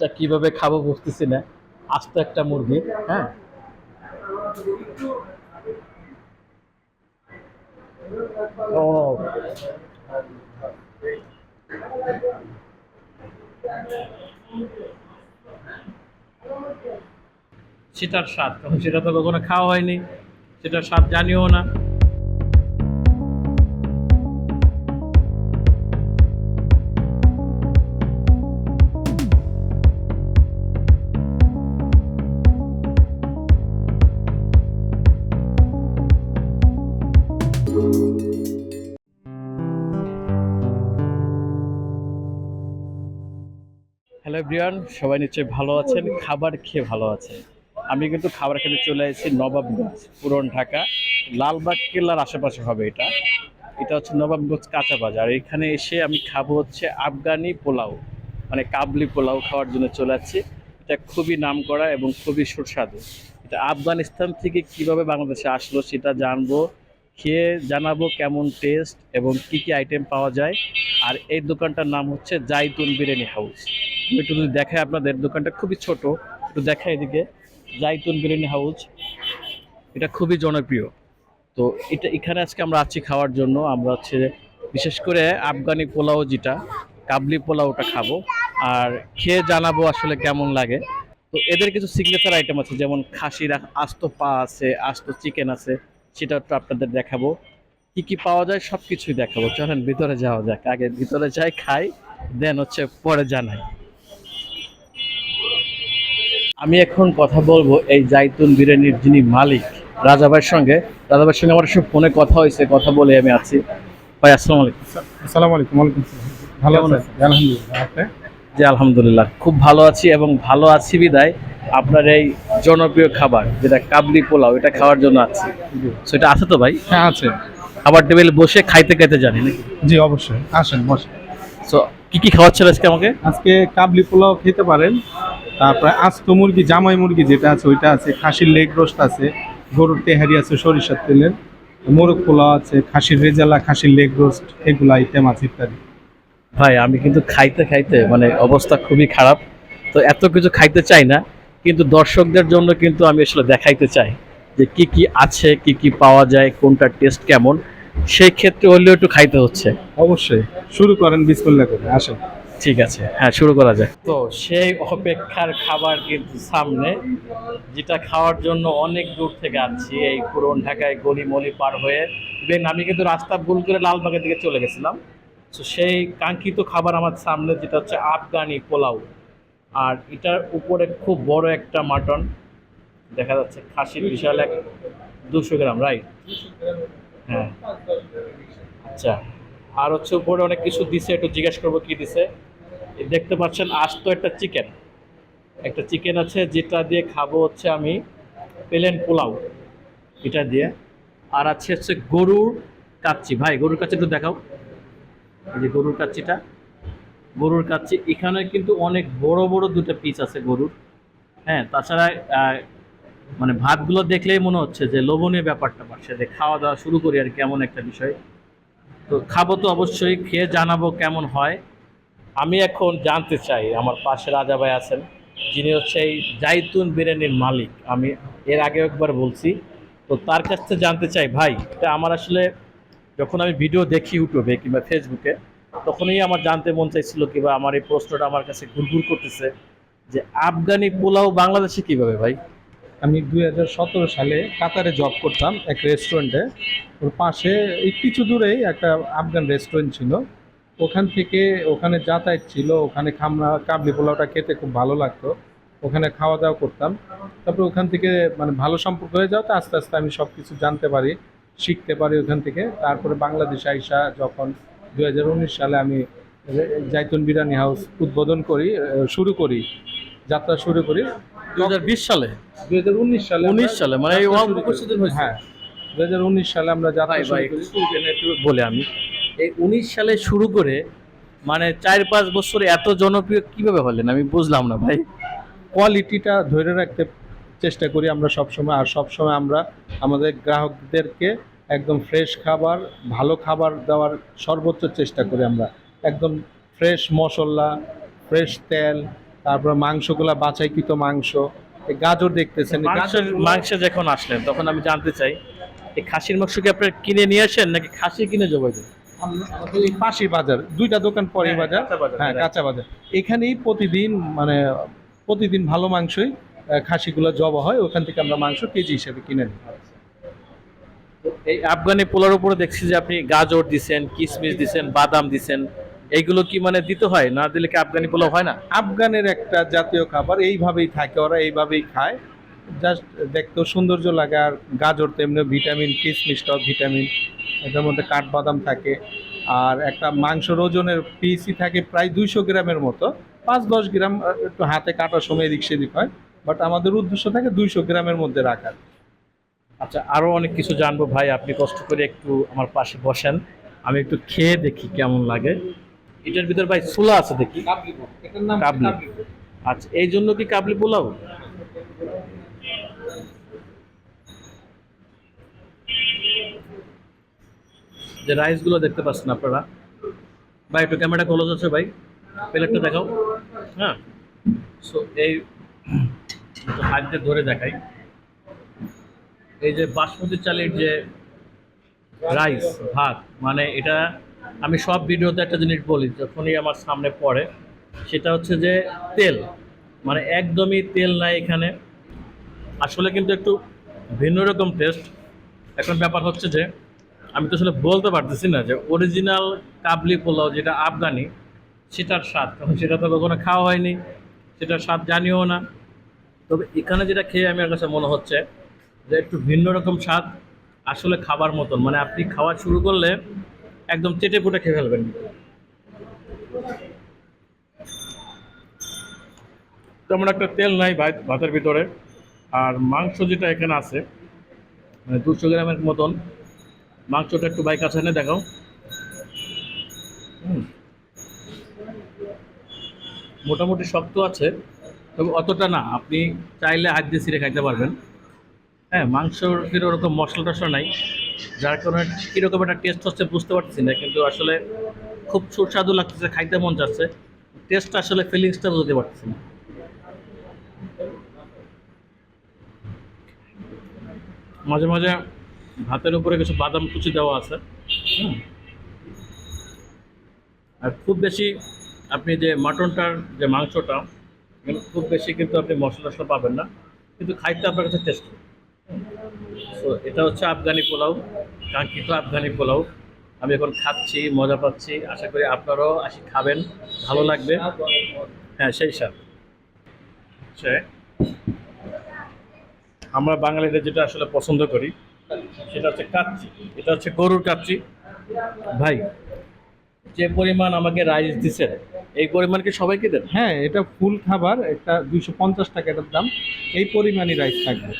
এটা কীভাবে খাব বুঝতেছি না। আস্ত একটা মুরগি হ্যাঁ? সেটার স্বাদ সেটা তো কখনো খাওয়া হয়নি। সেটার স্বাদ জানিও না। এভরিওয়ান, সবাই নিশ্চয়ই ভালো আছেন, খাবার খেয়ে ভালো আছেন। আমি কিন্তু খাবার খেতে চলে এসেছি নবাবগঞ্জ, পুরন ঢাকা, লালবাগ কেল্লার আশেপাশে হবে এটা। এটা হচ্ছে নবাবগঞ্জ কাঁচা বাজার। এখানে এসে আমি খাব হচ্ছে আফগানি পোলাও মানে কাবলি পোলাও খাওয়ার জন্য চলে যাচ্ছি এটা খুবই নামকরা এবং খুবই সুস্বাদু। এটা আফগানিস্তান থেকে কীভাবে বাংলাদেশে আসলো সেটা জানব, খেয়ে জানাব কেমন টেস্ট এবং কি কি আইটেম পাওয়া যায়। আর এই দোকানটার নাম হচ্ছে জাইতুন বিরিয়ানি হাউস একটু যদি দেখাই আপনাদের, দোকানটা খুবই ছোট, একটু দেখায় এদিকে। জাইতুন বিরিয়ানি হাউস, এটা খুবই জনপ্রিয়। তো এটা, এখানে আজকে আমরা আছি খাওয়ার জন্য। আমরা হচ্ছে, বিশেষ করে আফগানি পোলাও যেটা, কাবলি পোলাওটা খাব। আর খেয়ে জানাব আসলে কেমন লাগে। তো এদের কিছু সিগনেচার আইটেম আছে, যেমন খাসির আস্ত পা আছে, আস্ত চিকেন আছে, সেটা একটু আপনাদের দেখাবো। কি কি পাওয়া যায় সব কিছুই দেখাবো। চলেন ভিতরে যাওয়া যাক। আগে ভিতরে যাই, খাই দেন হচ্ছে পরে জানাই। আমি এখন কথা বলব এই জাইতুন বিরিয়ানির যিনি মালিক রাজাভাইয়ের সঙ্গে। রাজাভাইয়ের সঙ্গে আমার সব ফোনে কথা হয়েছে কথা বলে আমি আছি। ভাই আসসালামু আলাইকুম। আসসালামু আলাইকুম ওয়ালাইকুম আসসালাম। ভালো আছেন? আলহামদুলিল্লাহ জি আলহামদুলিল্লাহ খুব ভালো আছি এবং ভালো আছি বিদায়। আপনার এই জনপ্রিয় খাবার যেটা কাবলি পোলাও এটা খাওয়ার জন্য আছি। সেটা আছে তো ভাই? হ্যাঁ আছে। খাবার টেবিলে বসে খাইতে খাইতে জানি নাকি? জি অবশ্যই। আসেন বসেন। সো কি কি খাওয়াচ্ছেন আজকে আমাকে? আজকে কাবলি পোলাও খেতে পারেন তারপরে আস্ত মুরগি জামাই মুরগি যেটা আছে ওইটা আছে খাসির লেগ রোস্ট আছে গরুর তেহারি আছে সরিষার তেলের মোরগ পোলাও আছে খাসির রেজালা খাসির লেগ রোস্ট এগুলো আইটেম আছে ইত্যাদি। ভাই আমি কিন্তু খাইতে খাইতে মানে অবস্থা খুবই খারাপ। তো এত কিছু খাইতে চাই না কিন্তু দর্শকদের জন্য কিন্তু আমি আসলে দেখাইতে চাই যে কি কি আছে কি কি পাওয়া যায় কোনটার টেস্ট কেমন সেই ক্ষেত্রে হলেও একটু খাইতে হচ্ছে। অবশ্যই। শুরু করেন বিসমিল্লাহ করে আসেন। ঠিক আছে হ্যাঁ শুরু করা যায় তো সেই অপেক্ষার খাবার কিন্তু সামনে, যেটা খাওয়ার জন্য অনেক দূর থেকে আসছি, এই পুরন ঢাকায় গলিমলি পার হয়ে। ইভেন আমি কিন্তু রাস্তা ভুল করে লালবাগের দিকে চলে গেছিলাম। তো সেই কাঙ্ক্ষিত খাবার আমার সামনে, যেটা হচ্ছে আফগানি পোলাও। আর এটার উপরে খুব বড় একটা মাটন, দেখা যাচ্ছে খাসির বিশাল এক দুশো গ্রাম রাইট হ্যাঁ। আচ্ছা। আর হচ্ছে উপরে অনেক কিছু দিছে, একটু জিজ্ঞেস করব কি দিছে। দেখতে পাচ্ছেন আস্ত একটা চিকেন। একটা চিকেন আছে, যেটা দিয়ে খাব হচ্ছে আমি প্লেন পোলাও। এটা দিয়ে। আর আছে হচ্ছে গরুর কাচ্চি। ভাই, গরুর কাচ্চি একটু দেখাও। এই যে গরুর কাচ্চিটা। গরুর কাচ্চি, এখানে কিন্তু অনেক বড় বড় দুটো পিস আছে গরুর। হ্যাঁ তাছাড়া মানে ভাতগুলো দেখলেই মনে হচ্ছে যে লোভনীয় ব্যাপারটা পাচ্ছে যে খাওয়া দাওয়া শুরু করি আর কেমন একটা বিষয়। তো খাব তো অবশ্যই, খেয়ে জানাব কেমন হয়। আমি এখন জানতে চাই, আমার পাশে রাজা ভাই আছেন, যিনি হচ্ছে এই জাইতুন বিরিয়ানির মালিক। আমি এর আগে একবার বলছি, তো তার কাছ থেকে জানতে চাই, ভাই, এটা আমার আসলে যখন আমি ভিডিও দেখি ইউটিউবে কিংবা ফেসবুকে, তখনই আমার জানতে মন চাইছিল কিংবা আমার এই প্রশ্নটা আমার কাছে ঘুরঘুর করতেছে যে আফগানি পোলাও বাংলাদেশে কীভাবে, ভাই? আমি দুই হাজার সতেরো সালে কাতারে জব করতাম এক রেস্টুরেন্টে ওর পাশে কিছু দূরেই একটা আফগান রেস্টুরেন্ট ছিল। ওখান থেকে ওখানে যাতায়াত ছিল ওখানে খামরা কাবলি পোলাওটা খেতে খুব ভালো লাগতো। ওখানে খাওয়া দাওয়া করতাম। তারপরে ওখান থেকে মানে ভালো সম্পর্ক হয়ে যাওয়াতে আস্তে আস্তে আমি সব কিছু জানতে পারি শিখতে পারি ওখান থেকে। তারপরে বাংলাদেশ আইসা যখন দুই হাজার উনিশ সালে আমি জাইতুন বিরিয়ানি হাউস উদ্বোধন করি শুরু করি যাত্রা শুরু করি। দু হাজার বিশ সালে? দুই হাজার উনিশ সালে উনিশ সালে মানে হ্যাঁ দুই হাজার উনিশ সালে আমরা যাত্রা বলে আমি। এই উনিশ সালে শুরু করে মানে চার পাঁচ বছরে এত জনপ্রিয় কীভাবে হলেন? আমি বুঝলাম না ভাই। কোয়ালিটিটা ধরে রাখতে চেষ্টা করি আমরা সব সময় আর সব সময় আমরা আমাদের গ্রাহকদেরকে একদম ফ্রেশ খাবার ভালো খাবার দেওয়ার সর্বোচ্চ চেষ্টা করি আমরা। একদম ফ্রেশ মশলা ফ্রেশ তেল তারপর মাংসগুলা বাছাইকৃত মাংস। এই গাজর দেখতেছেন। গাজরগুলো- মাংসে যখন আসলেন তখন আমি জানতে চাই এই খাসির মাংস কি আপনার কিনে নিয়ে আসেন নাকি খাসি কিনে জবাই দেন? পাশে বাজার দুইটা দোকান পরে হ্যাঁ, বাজার। হ্যাঁ কাঁচা বাজার। এখানেই প্রতিদিন মানে প্রতিদিন ভালো মাংসই খাসিগুলো জবা হয় ওখান থেকে আমরা মাংস কেজি হিসেবে কিনে নিই। এই আফগানি পোলার উপরে দেখছি যে আপনি গাজর দিছেন কিশমিশ দিছেন বাদাম দিছেন এইগুলো কি মানে দিতে হয়? না দিলে কি আফগানি পোলাও হয় না? আফগানের একটা জাতীয় খাবার এইভাবেই থাকে ওরা এইভাবেই খায়। জাস্ট দেখতেও সৌন্দর্য লাগে আর গাজর তেমনি ভিটামিন কিশমিশটাও ভিটামিন এটার মধ্যে কাঠবাদাম থাকে। আর একটা মাংসর ওজনের পিসি থাকে প্রায় দুইশো গ্রামের মতো। পাঁচ দশ গ্রাম একটু হাতে কাটার সময় এদিক সেদিক হয়। বাট আমাদের উদ্দেশ্য থাকে দুইশো গ্রামের মধ্যে রাখার। আচ্ছা আরও অনেক কিছু জানব ভাই আপনি কষ্ট করে একটু আমার পাশে বসেন। আমি একটু খেয়ে দেখি কেমন লাগে। এটার ভিতর ভাই ছোলা আছে দেখি। কাবলি। আচ্ছা এই জন্য কি কাবলি পোলাও? যে রাইসগুলো দেখতে পাচ্ছেন আপনারা। ভাই, একটু ক্যামেরা ক্লোজ আছে ভাই। প্লেটটা দেখাও। হ্যাঁ। সো এই হাত দিয়ে ধরে দেখাই। এই যে বাসমতি চালের যে রাইস ভাত মানে এটা আমি সব ভিডিওতে একটা জিনিস বলি, যখনই আমার সামনে পড়ে, সেটা হচ্ছে যে তেল। মানে একদমই তেল নাই এখানে। আসলে কিন্তু একটু ভিন্ন রকম টেস্ট এখন ব্যাপার হচ্ছে যে আমি তো আসলে বলতে পারতেছি না যে অরিজিনাল কাবলি পোলাও যেটা আফগানি, সেটার স্বাদ। কারণ সেটা তো কখনো খাওয়া হয়নি, সেটার স্বাদ জানিও না। তবে এখানে যেটা খেয়ে আমার কাছে মনে হচ্ছে যে একটু ভিন্ন রকম স্বাদ আসলে খাবার মতন। মানে আপনি খাওয়া শুরু করলে একদম চেটে পুটে খেয়ে ফেলবেন। তেমন একটা তেল নাই ভাত ভাতের ভিতরে। আর মাংস যেটা এখানে আছে মানে দুশো গ্রামের মতন মাংসটা একটু বাইক আছে এনে দেখাও। মোটামুটি শক্ত আছে, তবে অতটা না, আপনি চাইলে হাত দিয়ে ছিঁড়ে খাইতে পারবেন। হ্যাঁ মাংসর কিন্তু ওরকম মশলা টশলা নাই, যার কারণে কীরকম একটা টেস্ট হচ্ছে বুঝতে পারছি না, কিন্তু আসলে খুব সুস্বাদু লাগতেছে, খাইতে মন যাচ্ছে টেস্ট আসলে ফিলিংসটা বুঝতে পারছি না। মাঝে মাঝে ভাতের উপরে কিছু বাদাম কুচি দেওয়া আছে। আর খুব বেশি আপনি যে মাটনটার যে মাংসটা খুব বেশি কিন্তু আপনি মশলা টশলা পাবেন না, কিন্তু খাইতে আপনার কাছে টেস্ট তো এটা হচ্ছে আফগানি পোলাও, কাঙ্ক্ষিত আফগানি পোলাও। আমি এখন খাচ্ছি, মজা পাচ্ছি, আশা করি আপনারাও আসি খাবেন, ভালো লাগবে। হ্যাঁ সেই স্বাদ। হচ্ছে আমরা বাঙালিরা যেটা আসলে পছন্দ করি সেটা হচ্ছে কাচ্চি। এটা হচ্ছে গরুর কাচ্চি। ভাই। যে পরিমাণ আমাকে রাইস দিছে এই পরিমাণ কি সবাইকে দেন? হ্যাঁ এটা ফুল খাবার এটা দুইশো পঞ্চাশ টাকা এটার দাম। এই পরিমাণই রাইস থাকবে।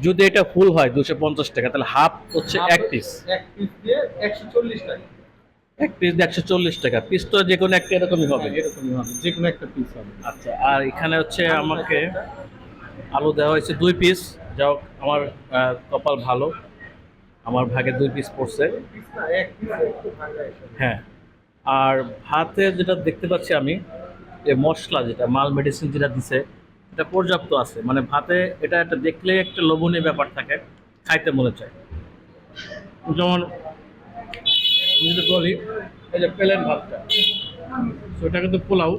যদি এটা ফুল হয় দুশো পঞ্চাশ টাকা তাহলে হাফ হচ্ছে এক পিস। এক পিস দিয়ে একশো চল্লিশ টাকা। এক পিস দিয়ে একশো চল্লিশ টাকা। পিস তো যে কোনো একটা এরকমই হবে। এরকমই হবে। যে কোনো একটা পিস হবে। আচ্ছা আর এখানে হচ্ছে আমাকে আলু দেওয়া হয়েছে দুই পিস যা হোক আমার কপাল ভালো। আমার ভাগে দুই পিস পড়ছে। হ্যাঁ। আর ভাতে যেটা দেখতে পাচ্ছি আমি, যে মশলা যেটা, মাল মেডিসিন যেটা দিছে, এটা পর্যাপ্ত আছে। মানে ভাতে এটা একটা দেখলে একটা লোভনীয় ব্যাপার থাকে, খাইতে মনে চায়। যেমন যদি বলি, এই যে পেলেন ভাতটা এটা কিন্তু পোলাও,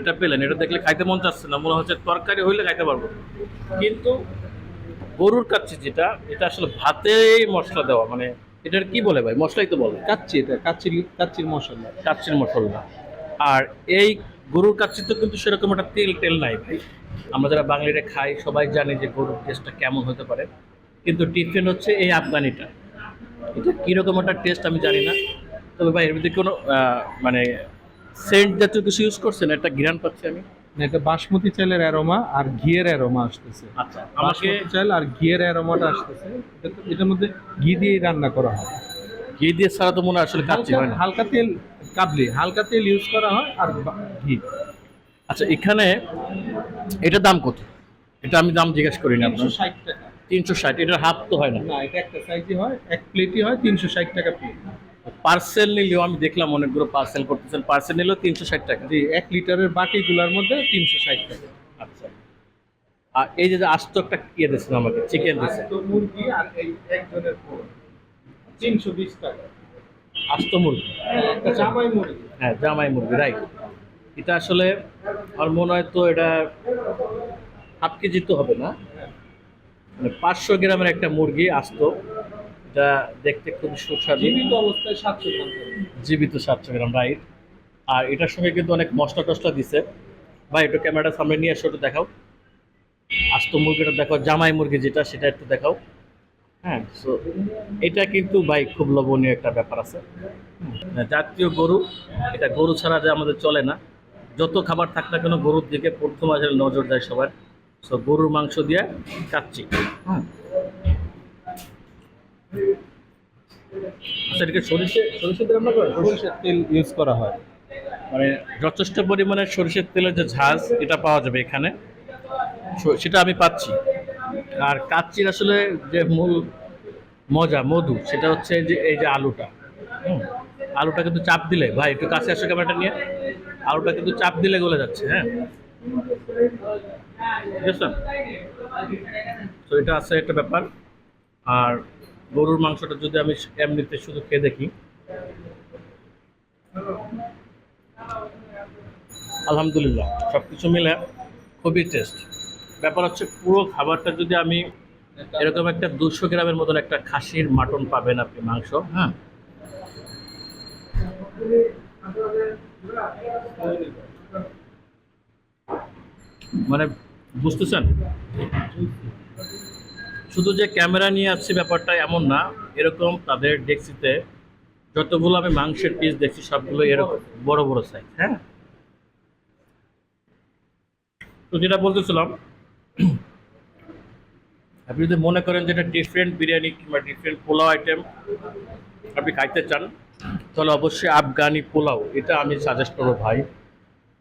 এটা পেলেন, এটা দেখলে খাইতে মন চাচ্ছে না, মনে হচ্ছে তরকারি হইলে খাইতে পারব। কিন্তু গরুর কাচ্ছি যেটা এটা আসলে ভাতেই মশলা দেওয়া মানে এটার কি বলে ভাই? মশলাই তো বলে। কাচ্চি এটা কাচ্চি কাচ্চির মশলা। কাচ্চির মশলা। আর এই গরুর কাচ্চিতে কিন্তু সেরকম একটা তেল তেল নাই ভাই। আমরা যারা বাঙালিরা খাই সবাই জানি যে গরুর টেস্টটা কেমন হতে পারে। কিন্তু টিফিন হচ্ছে এই আফগানিটা। এটা কীরকম একটা টেস্ট আমি জানি না। তবে ভাই এর মধ্যে কোনো মানে সেন্ট জাতীয় কিছু ইউজ করছেন? একটা ঘ্রাণ পাচ্ছি আমি। এটা বাসমতি চালের অ্যারোমা আর ঘিয়ের অ্যারোমা আসতেছে। আচ্ছা আমাকে বাসমতি চাল আর ঘিয়ের অ্যারোমাটা আসতেছে। এটার মধ্যে ঘি দিয়েই রান্না করা হয়। ঘি দিয়ে ছাড়া তো মনে আসলে কাচ্চি হয় না। হালকা তেল কাবলি হালকা তেল ইউজ করা হয় আর ঘি। আচ্ছা এখানে এটার দাম কত? এটা আমি দাম জিজ্ঞেস করি না তিনশো আপনার ষাট টাকা। তিনশো ষাট এটার হাফ তো হয় না। না এটা একটা সাইজই হয় এক প্লেটই হয় তিনশো ষাট টাকা প্লেট পার্সেল নিলেও আমি দেখলাম অনেকগুলো পার্সেল করতেছেন। পার্সেল নিলেও তিনশো ষাট টাকা। জি এক লিটারের বাটিগুলোর মধ্যে তিনশো ষাট টাকা। আচ্ছা। আর এই যে আস্ত একটা ইয়ে দিয়েছিল আমাকে চিকেন দিয়েছে তো মুরগি আর এই একজনের তিনশো বিশ টাকা। আস্ত মুরগি? জামাই মুরগি। হ্যাঁ জামাই মুরগি রাইট এটা আসলে আমার মনে হয় তো এটা হাফ কেজি তো হবে না। মানে পাঁচশো গ্রামের একটা মুরগি আস্ত। এটা দেখতে খুব সুস্বাদু। জীবিত অবস্থায় সাতশো গ্রাম। জীবিত সাতশো গ্রাম রাইট আর এটার সঙ্গে কিন্তু অনেক মশলা টসলা দিছে। ভাই একটু ক্যামেরাটার সামনে নিয়ে এসো একটু দেখাও। আস্ত মুরগিটা দেখো জামাই মুরগি যেটা সেটা একটু দেখাও। হ্যাঁ সো এটা কিন্তু ভাই খুব লোভনীয় একটা ব্যাপার আছে। জাতীয় গরু এটা গরু ছাড়া যে আমাদের চলে না। যত খাবার থাক না কেন গরুর দিকে প্রথম আসলে নজর দেয় সবার। সো গরুর মাংস দিয়ে কাচ্ছি হুম আচ্ছা এটাকে সরিষে সরিষে দিয়ে রান্না করেন সরষের তেল ইউজ করা হয়। মানে যথেষ্ট পরিমাণে সরিষার তেলের যে ঝাঁজ এটা পাওয়া যাবে এখানে। সেটা আমি পাচ্ছি। আর কাচ্চির আসলে যে মূল মজা মধু সেটা হচ্ছে যে এই যে আলুটা। আলুটা কিন্তু চাপ দিলে ভাই একটু কাছে আসো ক্যামেরাটা নিয়ে। আলুটা কিন্তু চাপ দিলে গলে যাচ্ছে হ্যাঁ। ঠিক আছে? তো এটা আছে একটা ব্যাপার। আর গরুর মাংসটা যদি আমি এমনিতে শুধু খেয়ে দেখি। আলহামদুলিল্লাহ সব কিছু মিলে খুবই টেস্ট ব্যাপার হচ্ছে পুরো খাবারটা যদি আমি এরকম একটা দুশো গ্রামের মতন একটা খাসির মাটন পাবেন আপনি মাংস হ্যাঁ। মানে বুঝতেছেন? শুধু যে ক্যামেরা নিয়ে আসছি ব্যাপারটা এমন না এরকম তাদের ডেক্সিতে যতগুলো আমি মাংসের পিস দেখছি সবগুলো এরকম বড় বড় সাইজ হ্যাঁ? তো যেটা বলতেছিলাম আপনি যদি মনে করেন যেটা ডিফারেন্ট বিরিয়ানি কিংবা ডিফারেন্ট পোলাও আইটেম আপনি খাইতে চান তাহলে অবশ্যই আফগানি পোলাও এটা আমি সাজেস্ট করব ভাই।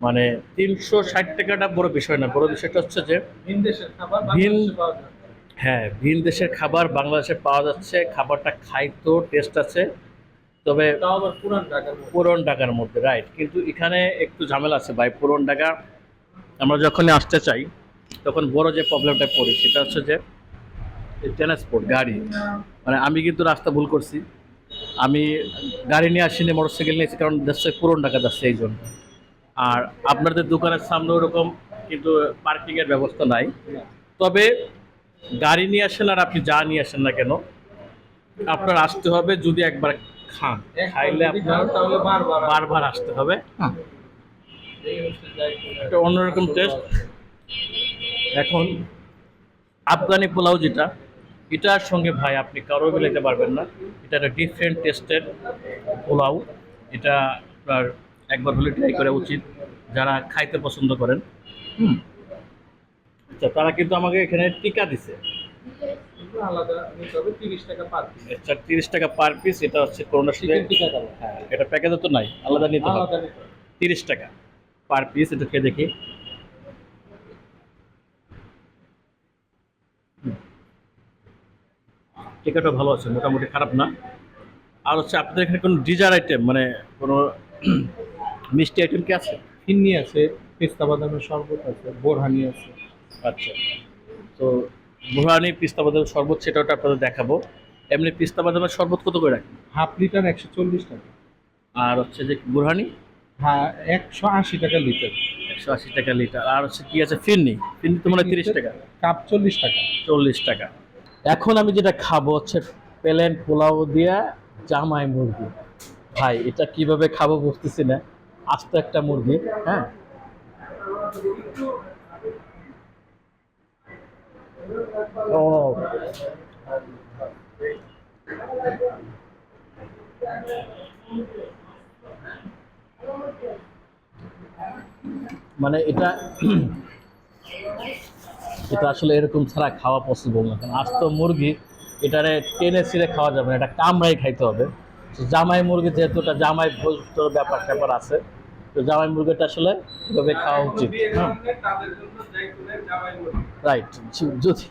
মানে তিনশো ষাট টাকাটা বড় বিষয় না বড় বিষয়টা হচ্ছে যে ভিন হ্যাঁ ভিন দেশের খাবার বাংলাদেশে পাওয়া যাচ্ছে খাবারটা খাই তো টেস্ট আছে তবে পুরান ঢাকার পুরন ঢাকার মধ্যে রাইট কিন্তু এখানে একটু ঝামেলা আছে ভাই পুরন ঢাকা আমরা যখনই আসতে চাই তখন বড় যে প্রবলেমটা পড়ি সেটা হচ্ছে যে ট্রান্সপোর্ট গাড়ি। মানে আমি কিন্তু রাস্তা ভুল করছি। আমি গাড়ি নিয়ে আসিনি মোটর সাইকেল নিয়েছি কারণ যাচ্ছে পুরন ঢাকা যাচ্ছে এই জন্য। আর আপনাদের দোকানের সামনে ওরকম কিন্তু পার্কিংয়ের ব্যবস্থা নাই। তবে গাড়ি নিয়ে আসেন আর আপনি যা নিয়ে আসেন না কেন আপনার আসতে হবে যদি একবার খান। খাইলে আপনার বারবার বারবার আসতে হবে। হ্যাঁ। একটা অন্যরকম টেস্ট এখন আফগানি পোলাও যেটা এটার সঙ্গে ভাই আপনি কারও মিলাইতে পারবেন না। এটা একটা ডিফারেন্ট টেস্টের পোলাও। এটা আপনার একবার হলে ট্রাই করা উচিত। যারা খাইতে পছন্দ করেন। হুম। আচ্ছা তারা কিন্তু আমাকে এখানে টিকা দিছে। আচ্ছা তিরিশ টাকা পার পিস এটা হচ্ছে করোনার সাথে চিকেন টিকা খাব হ্যাঁ। এটা প্যাকেজে তো নাই আলাদা নিতে হবে। আলাদা নিতে হবে। তিরিশ টাকা পার পিস এটা খেয়ে দেখি। টিকাটা ভালো আছে মোটামুটি খারাপ না। আর হচ্ছে আপনাদের এখানে কোনো ডিজার আইটেম মানে কোনো মিষ্টি আইটেম কি আছে? ফিন্নি আছে পেস্তা বাদামের শরবত আছে বোরহানি আছে। আচ্ছা। তো বুহানি পিস্তা বাদামের শরবত সেটা ওটা আপনাদের দেখাবো। এমনি পিস্তা বাদামের শরবত কত করে রাখেন? হাফ লিটার একশো চল্লিশ টাকা। আর হচ্ছে যে বুরহানি হ্যাঁ একশো আশি টাকা লিটার। একশো আশি টাকা লিটার। আর হচ্ছে কি আছে? ফিরনি। ফিরনি তো মানে তিরিশ টাকা। কাপ চল্লিশ টাকা। চল্লিশ টাকা। এখন আমি যেটা খাব হচ্ছে প্লেন পোলাও দিয়া জামাই মুরগি। ভাই এটা কীভাবে খাব বুঝতেছি না। আস্ত একটা মুরগি হ্যাঁ? মানে এটা এটা আসলে এরকম ছাড়া খাওয়া পসিবল না। কারণ আস্ত মুরগি, এটারে টেনে ছিঁড়ে খাওয়া যাবে না। এটা কামড়াই খাইতে হবে। জামাই মুরগি যেহেতু জামাই ভোজ ব্যাপার ট্যাপার আছে। তো জামাই মুরগিটা আসলে এভাবে খাওয়া উচিত। রাইট যদি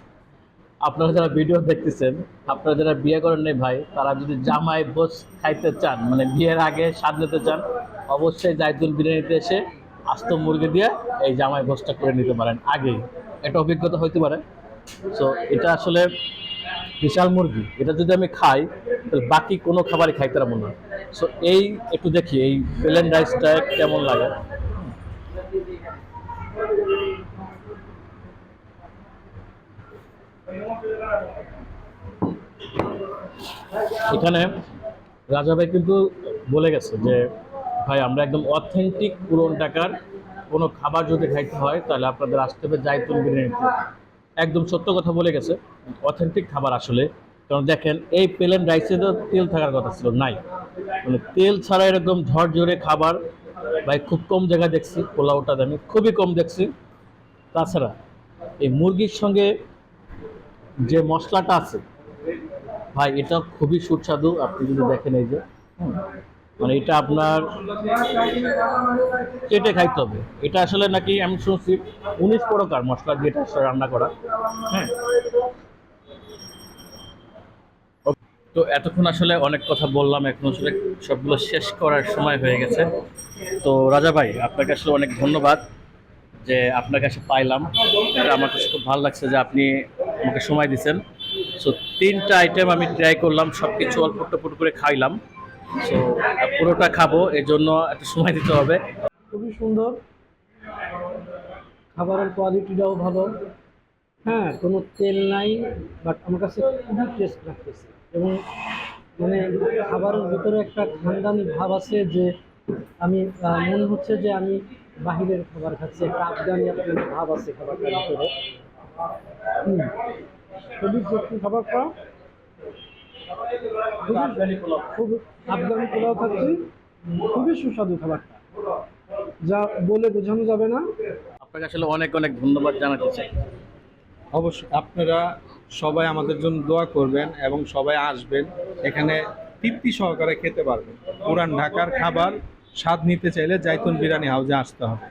আপনারা যারা ভিডিও দেখতেছেন, আপনারা যারা বিয়ে করেন নাই ভাই, তারা যদি জামাই বোস খাইতে চান মানে বিয়ের আগে স্বাদ নিতে চান, অবশ্যই জাইতুল বিরিয়ানিতে এসে আস্ত মুরগি দিয়ে এই জামাই বোসটা করে নিতে পারেন আগেই একটা অভিজ্ঞতা হইতে পারে। সো এটা আসলে বিশাল মুরগি, এটা যদি আমি খাই, তাহলে বাকি কোনো খাবারই খাইতে পারব না। সো এই একটু দেখি, এই প্লেন রাইসটা কেমন লাগে? এখানে রাজা ভাই কিন্তু বলে গেছে যে, ভাই, আমরা একদম অথেন্টিক পুরন টাকার কোনো খাবার যদি খাইতে হয়, তাহলে আপনাদের আসতে হবে জাইতুন বিরিয়ানিতে। একদম সত্য কথা বলে গেছে। অথেন্টিক খাবার আসলে। কারণ দেখেন, এই প্লেন রাইসে তো তেল থাকার কথা ছিল, নাই। মানে তেল ছাড়া এরকম ঝরঝরে খাবার, ভাই খুব কম জায়গায় দেখছি পোলাওটা আমি খুবই কম দেখছি। তাছাড়া এই মুরগির সঙ্গে যে মশলাটা আছে, ভাই এটা খুবই সুস্বাদু, আপনি যদি দেখেন এই যে মানে এটা আপনার কেটে খাইতে হবে। এটা আসলে নাকি আমি শুনছি, উনিশ প্রকার মশলা দিয়ে রান্না করা হ্যাঁ। তো এতক্ষণ আসলে অনেক কথা বললাম, এখন আসলে সবগুলো শেষ করার সময় হয়ে গেছে। তো রাজা ভাই, আপনাকে আসলে অনেক ধন্যবাদ যে আপনার কাছে পাইলাম। এটা আমার কাছে খুব ভালো লাগছে যে আপনি আমাকে সময় দিচ্ছেন সো তিনটা আইটেম আমি ট্রাই করলাম সব কিছু অল্প টুট করে খাইলাম। সো পুরোটা খাব এর জন্য একটা সময় দিতে হবে। খুবই সুন্দর। খাবারের কোয়ালিটিটাও ভালো। হ্যাঁ কোনো তেল নাই বাট আমার কাছে খুবই টেস্ট লাগতেছে। এবং মানে খাবারের ভিতরে একটা খানদানি ভাব আছে যে আমি মনে হচ্ছে যে আমি বাহিরের খাবার খাচ্ছি একটা আফগানি একটা ভাব আছে খাবারটার ভিতরে। খুবই খাবারটা খুবই খুবই আফগানি পোলাও খাচ্ছি খুবই সুস্বাদু খাবারটা। যা বলে বোঝানো যাবে না। আপনাকে আসলে অনেক অনেক ধন্যবাদ জানাতে চাই। অবশ্যই আপনারা সবাই আমাদের জন্য দোয়া করবেন এবং সবাই আসবেন এখানে তৃপ্তি সহকারে খেতে পারবেন। পুরান ঢাকার খাবার স্বাদ নিতে চাইলে জাইতুন বিরিয়ানি হাউজে আসতে হবে।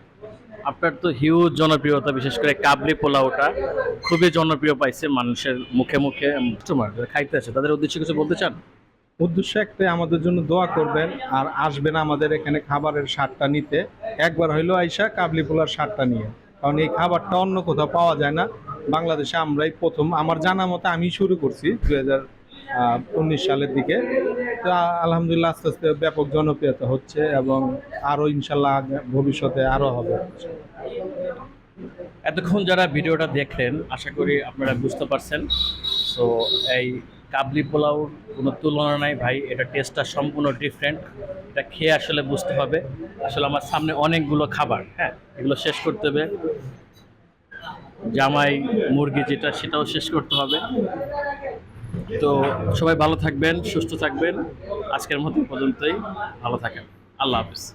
আপনার তো হিউজ জনপ্রিয়তা বিশেষ করে কাবলি পোলাওটা খুবই জনপ্রিয় পাইছে মানুষের মুখে মুখে। কাস্টমার খাইতে আছে তাদের উদ্দেশ্যে কিছু বলতে চান? উদ্দেশ্য একটাই আমাদের জন্য দোয়া করবেন আর আসবেন আমাদের এখানে খাবারের স্বাদটা নিতে। একবার হইল আইসা কাবলি পোলার স্বাদটা নিয়ে। কারণ এই খাবারটা অন্য কোথাও পাওয়া যায় না। বাংলাদেশে আমরাই প্রথম। আমার জানা মতে আমি শুরু করছি দু উনিশ সালের দিকে। তো আলহামদুলিল্লাহ আস্তে আস্তে ব্যাপক জনপ্রিয়তা হচ্ছে এবং আরও ইনশাল্লাহ ভবিষ্যতে আরও হবে। এতক্ষণ যারা ভিডিওটা দেখলেন, আশা করি আপনারা বুঝতে পারছেন। সো এই কাবলি পোলাও কোনো তুলনা নাই ভাই, এটা টেস্টটা সম্পূর্ণ ডিফারেন্ট এটা খেয়ে আসলে বুঝতে হবে। আসলে আমার সামনে অনেকগুলো খাবার হ্যাঁ এগুলো শেষ করতে হবে। জামাই, মুরগি যেটা, সেটাও শেষ করতে হবে। তো সবাই ভালো থাকবেন, সুস্থ থাকবেন। আজকের মতো পর্যন্তই। ভালো থাকেন। আল্লাহ হাফিজ।